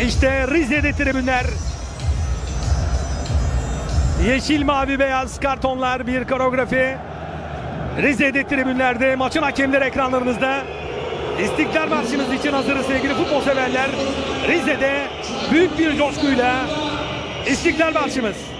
İşte Rize'de tribünler. Yeşil, mavi, beyaz kartonlar bir koreografi. Rize'de tribünlerde maçın hakemleri ekranlarınızda. İstiklal Marşımız için hazırız sevgili futbol severler. Rize'de büyük bir coşkuyla İstiklal Marşımız.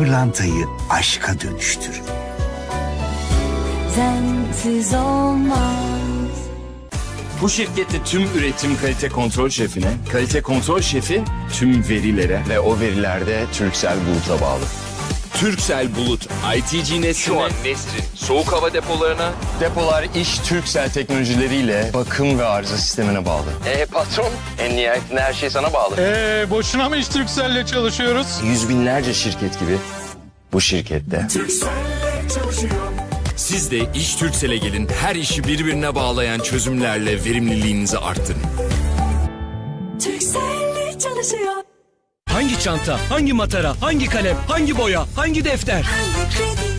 Pırlantayı aşka dönüştürür. Sensiz olmaz. Bu şirkette tüm üretim kalite kontrol şefine, kalite kontrol şefi tüm verilere ve o verilerde Türksel Bulut'a bağlı. Türksel Bulut, ITG nesline, Şu an Nesrin, soğuk hava depolarına, Depolar iş Türksel teknolojileriyle bakım ve arıza sistemine bağlı. e patron, en nihayetinde her şey sana bağlı. Ee, boşuna mı hiç Turkcell'le çalışıyoruz? Yüz binlerce şirket gibi bu şirkette. Siz de iş Türksel'e gelin, her işi birbirine bağlayan çözümlerle verimliliğinizi arttırın. Hangi çanta, hangi matara, hangi kalem, hangi boya, hangi defter? Hangi kredi?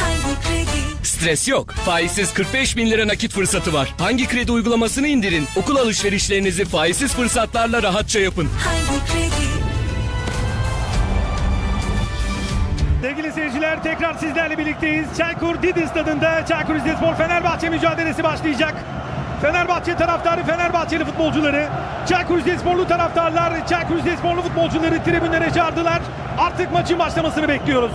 Hangi kredi? Stres yok. Faizsiz 45 bin lira nakit fırsatı var. Hangi kredi uygulamasını indirin. Okul alışverişlerinizi faizsiz fırsatlarla rahatça yapın. Hangi kredi? Sevgili seyirciler tekrar sizlerle birlikteyiz. Çaykur Didi Stadı'nda Çaykur Rizespor Fenerbahçe mücadelesi başlayacak. Fenerbahçe taraftarı, Fenerbahçeli futbolcuları, Çaykur Rizesporlu taraftarlar, Çaykur Rizesporlu futbolcuları tribünlere çağırdılar. Artık maçın başlamasını bekliyoruz.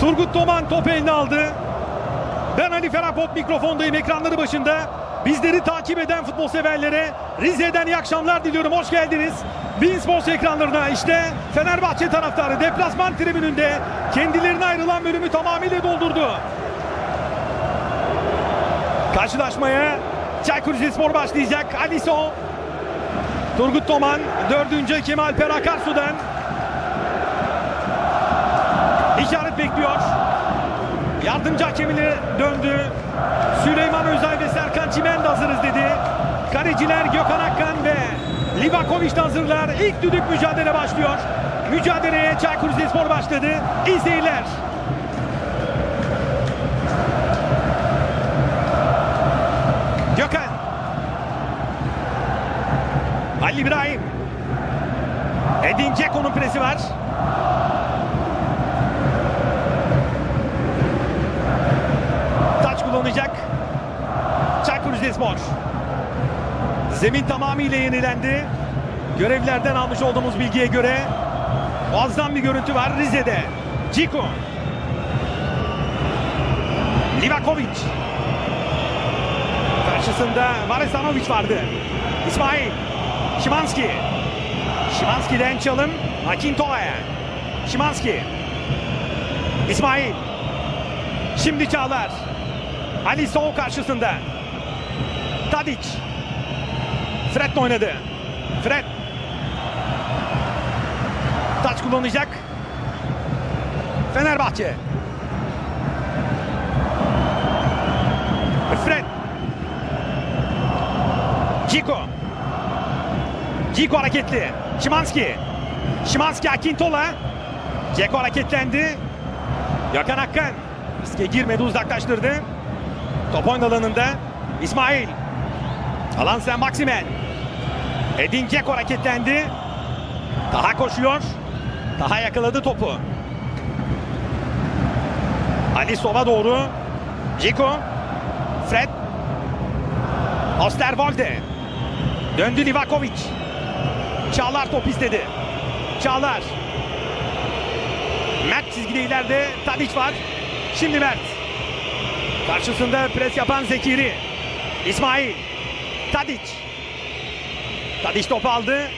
Turgut Toman top eline aldı. Ben Ali Ferapot mikrofondayım ekranları başında. Bizleri takip eden futbol severlere Rize'den iyi akşamlar diliyorum. Hoş geldiniz. Bein Sports ekranlarına işte Fenerbahçe taraftarı deplasman tribününde kendilerine ayrılan bölümü tamamıyla doldurdu. Karşılaşmaya Çaykur Rizespor başlayacak. Alisson, Turgut Toman, dördüncü Kemal Perakarsu'dan işaret bekliyor. Yardımcı hakemine döndü. Süleyman Özay ve Serkan Çimen de hazırız dedi. Kaleciler Gökhan Akkan ve Livakovic de hazırlar. İlk düdük mücadele başlıyor. Mücadeleye Çaykur Rizespor başladı. İyi. İbrahim. Edin Dzeko'nun presi var. Taç kullanacak. Çaykur Rizespor. Zemin tamamıyla yenilendi. Görevlerden almış olduğumuz bilgiye göre muazzam bir görüntü var Rize'de. Ciko. Livakovic. Karşısında Varesanovic vardı. İsmail. Şimanski. Şimanski'den çalım. Akintoa'ya. Şimanski. İsmail. Şimdi Çağlar. Ali Soğuk karşısında. Tadic. Fred oynadı. Fred. Taç kullanacak. Fenerbahçe. Fred. Ciko. Ciko hareketli. Şimanski. Şimanski Akintola. Ceko hareketlendi. Gökhan Akkan. Riske girmedi uzaklaştırdı. Top oyun alanında. İsmail. Alan sen Maksimen. Edin Ceko hareketlendi. Daha koşuyor. Daha yakaladı topu. Ali sola doğru. Ciko. Fred. Osterwolde. Döndü Livakovic. Çağlar top istedi. Çağlar. Mert çizgide ileride Tadic var. Şimdi Mert. Karşısında pres yapan Zekiri. İsmail. Tadic. Tadic topu aldı.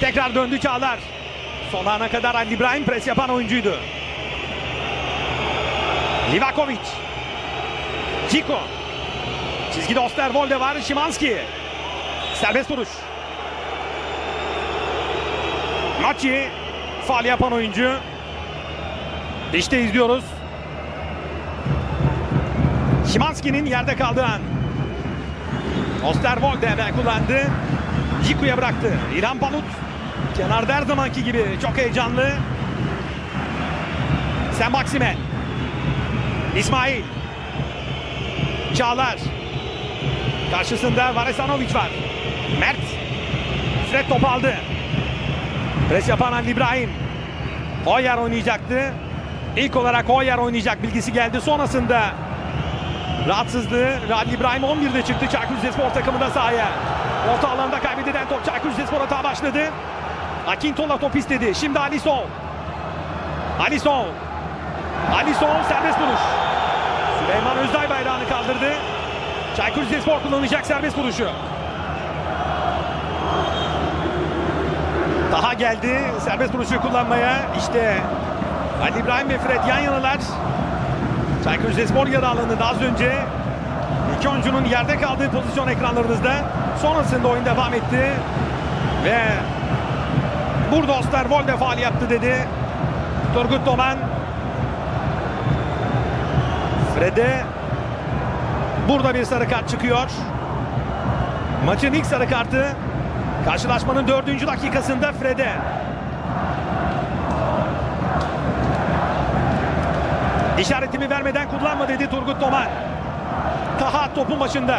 Tekrar döndü Çağlar. Son ana kadar Ali İbrahim pres yapan oyuncuydu. Livakovic. Ciko. Çizgide Osterwolde var. Şimanski. Serbest vuruş. Maçı faal yapan oyuncu. İşte izliyoruz. Şimanski'nin yerde kaldığı an. Osterwolde kullandı. Ciku'ya bıraktı. İlhan Palut. Kenarda her zamanki gibi çok heyecanlı. Sen Maksimen. İsmail. Çağlar. Karşısında Varesanovic var. Mert. Fred topu aldı. Pres yapan Ali İbrahim. Hoyer oynayacaktı. İlk olarak Hoyer oynayacak bilgisi geldi. Sonrasında rahatsızlığı Ali İbrahim 11'de çıktı Çaykur Rizespor takımında sahaya. Orta alanda kaybedilen top Çaykur Rizespor hata başladı. Akintola top istedi. Şimdi Alisson. Alisson. Alisson serbest vuruş. Süleyman Özday bayrağını kaldırdı. Çaykur Rizespor kullanacak serbest vuruşu. Daha geldi serbest vuruşu kullanmaya. İşte Ali İbrahim ve Fred yan yanalar. Çaykur Rizespor yarı alanında az önce iki oyuncunun yerde kaldığı pozisyon ekranlarınızda. Sonrasında oyun devam etti. Ve burada Osterwolde faal yaptı dedi. Turgut Doman. Fred'e burada bir sarı kart çıkıyor. Maçın ilk sarı kartı karşılaşmanın dördüncü dakikasında Fred'e. İşaretimi vermeden kullanma dedi Turgut Doman. Taha topun başında.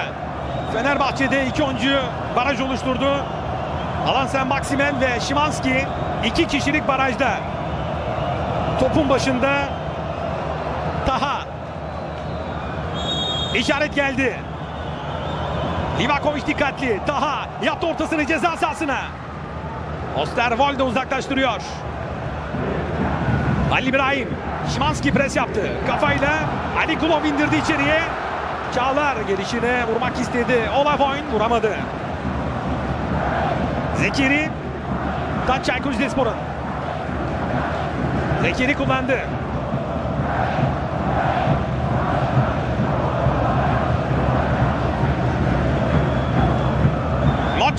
Fenerbahçe'de iki oyuncu baraj oluşturdu. Alansen Maksimen ve Şimanski iki kişilik barajda. Topun başında Taha. İşaret geldi. Livakovic dikkatli. Taha yaptı ortasını ceza sahasına. Osterwolde uzaklaştırıyor. Ali İbrahim. Şimanski pres yaptı. Kafayla Ali Kulov indirdi içeriye. Çağlar gelişine vurmak istedi. Olavoyun vuramadı. Zekiri. Taç Çaykur Rizespor'un. Zekiri kullandı.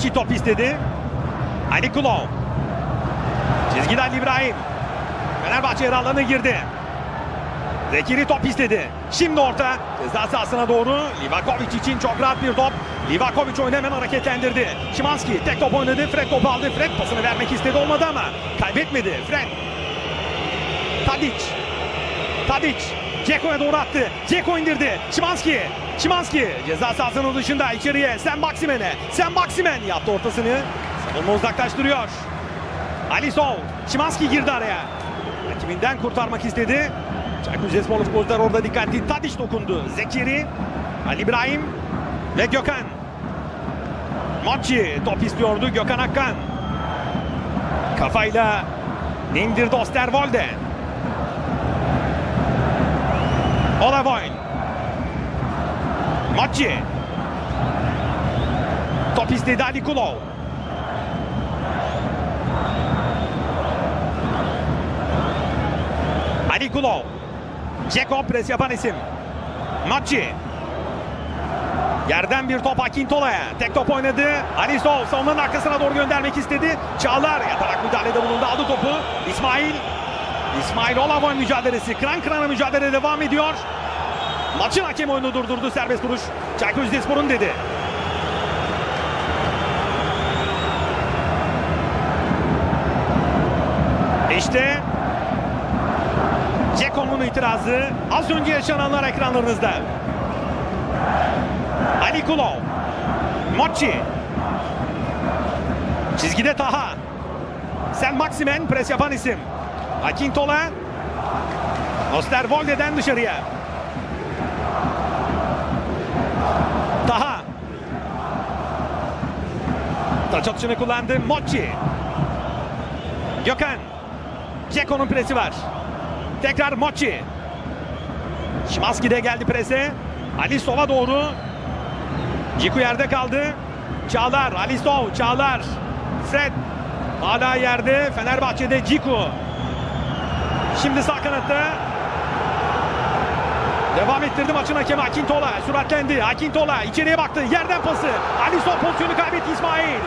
Mochi top istedi. Ali Kulov. Çizgide Ali İbrahim. Fenerbahçe yarı alanına girdi. Zekiri top istedi. Şimdi orta ceza sahasına doğru. Livakovic için çok rahat bir top. Livakovic oyunu hemen hareketlendirdi. Şimanski tek top oynadı. Fred topu aldı. Fred pasını vermek istedi olmadı ama kaybetmedi. Fred. Tadic. Tadic. Ceko'ya doğru attı. Ceko indirdi. Şimanski. Şimanski ceza sahasının dışında içeriye. Sen Maksimen'e. Sen Maksimen yaptı ortasını. Savunma uzaklaştırıyor. Alisson. Şimanski girdi araya. Rakibinden kurtarmak istedi. Çaykur Rizesporlu futbolcular orada dikkatli. Tadiç dokundu. Zekiri, Ali İbrahim ve Gökhan. Mochi top istiyordu Gökhan Akkan. Kafayla indirdi Osterwolde. Olavoyun. Mochi. Top istedi Ali Kulov. Ali Kulov. Ceko pres yapan isim. Maçı. Yerden bir top Akintola'ya. Tek top oynadı. Ali Sol savunmanın arkasına doğru göndermek istedi. Çağlar yatarak müdahalede bulundu. Aldı topu. İsmail. İsmail Olavoy mücadelesi. Kıran kırana mücadele devam ediyor. Maçın hakemi oyunu durdurdu. Serbest vuruş. Çaykur Rizespor'un dedi. İşte Ceko'nun itirazı az önce yaşananlar ekranlarınızda. Ali Kulov. Mochi. Çizgide Taha. Sen Maximen pres yapan isim. Akintola. Osterwolde'den dışarıya. Taha. Taç atışını kullandı. Mochi. Gökhan. Ceko'nun presi var. Tekrar Mochi. Şimanski de geldi prese. Ali sola doğru. Ciku yerde kaldı. Çağlar, Ali Sov, Çağlar. Fred hala yerde. Fenerbahçe'de Ciku. Şimdi sağ kanatta. Devam ettirdi maçın hakemi Akintola. Süratlendi. Akintola içeriye baktı. Yerden pası. Alisson pozisyonu kaybetti İsmail.